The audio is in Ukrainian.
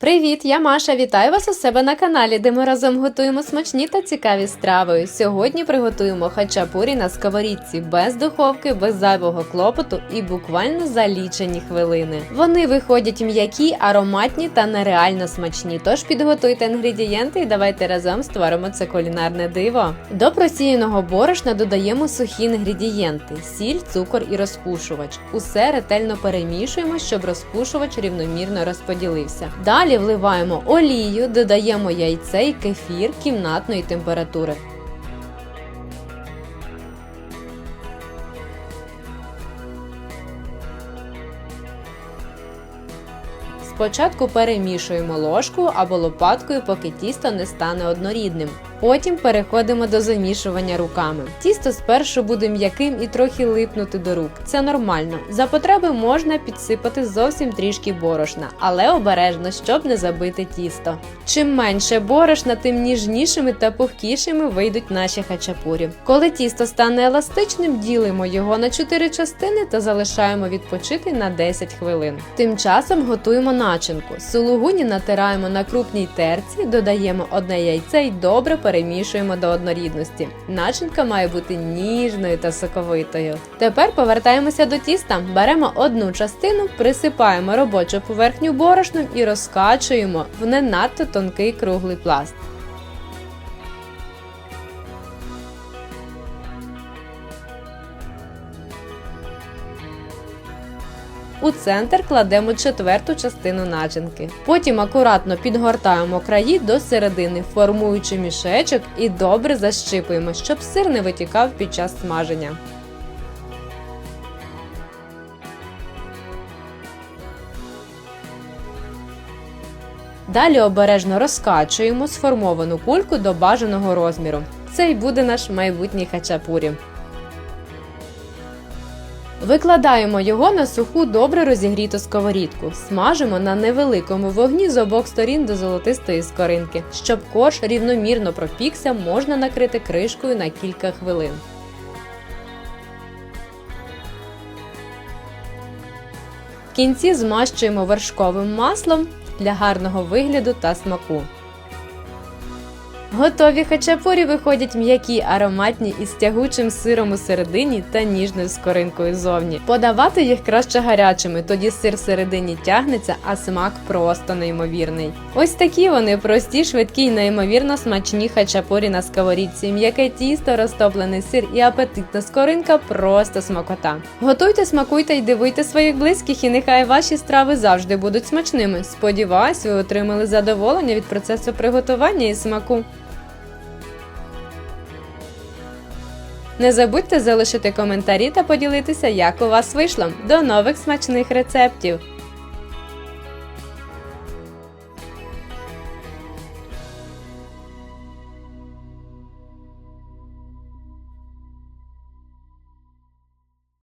Привіт, я Маша. Вітаю вас у себе на каналі, де ми разом готуємо смачні та цікаві страви. Сьогодні приготуємо хачапурі на сковорідці без духовки, без зайвого клопоту і буквально за лічені хвилини. Вони виходять м'які, ароматні та нереально смачні. Тож підготуйте інгредієнти і давайте разом створимо це кулінарне диво. До просіяного борошна додаємо сухі інгредієнти: сіль, цукор і розпушувач. Усе ретельно перемішуємо, щоб розпушувач рівномірно розподілився. Далі вливаємо олію, додаємо яйце і кефір кімнатної температури. Спочатку перемішуємо ложкою або лопаткою, поки тісто не стане однорідним. Потім переходимо до замішування руками. Тісто спершу буде м'яким і трохи липнути до рук. Це нормально. За потреби можна підсипати зовсім трішки борошна, але обережно, щоб не забити тісто. Чим менше борошна, тим ніжнішими та пухкішими вийдуть наші хачапурі. Коли тісто стане еластичним, ділимо його на 4 частини та залишаємо відпочити на 10 хвилин. Тим часом готуємо начинку. Сулугуні натираємо на крупній терці, додаємо одне яйце і добре перемішуємо до однорідності. Начинка має бути ніжною та соковитою. Тепер повертаємося до тіста. Беремо одну частину, присипаємо робочу поверхню борошном і розкачуємо в не надто тонкий круглий пласт. У центр кладемо четверту частину начинки. Потім акуратно підгортаємо краї до середини, формуючи мішечок і добре защипуємо, щоб сир не витікав під час смаження. Далі обережно розкачуємо сформовану кульку до бажаного розміру. Це й буде наш майбутній хачапурі. Викладаємо його на суху добре розігріту сковорідку. Смажимо на невеликому вогні з обох сторін до золотистої скоринки. Щоб корж рівномірно пропікся, можна накрити кришкою на кілька хвилин. В кінці змащуємо вершковим маслом для гарного вигляду та смаку. Готові хачапурі виходять м'які, ароматні із тягучим сиром у середині та ніжною скоринкою зовні. Подавати їх краще гарячими, тоді сир всередині тягнеться, а смак просто неймовірний. Ось такі вони прості, швидкі й неймовірно смачні хачапурі на сковорідці. М'яке тісто, розтоплений сир і апетитна скоринка просто смакота. Готуйте, смакуйте й дивуйте своїх близьких, і нехай ваші страви завжди будуть смачними. Сподіваюсь, ви отримали задоволення від процесу приготування і смаку. Не забудьте залишити коментарі та поділитися, як у вас вийшло. До нових смачних рецептів!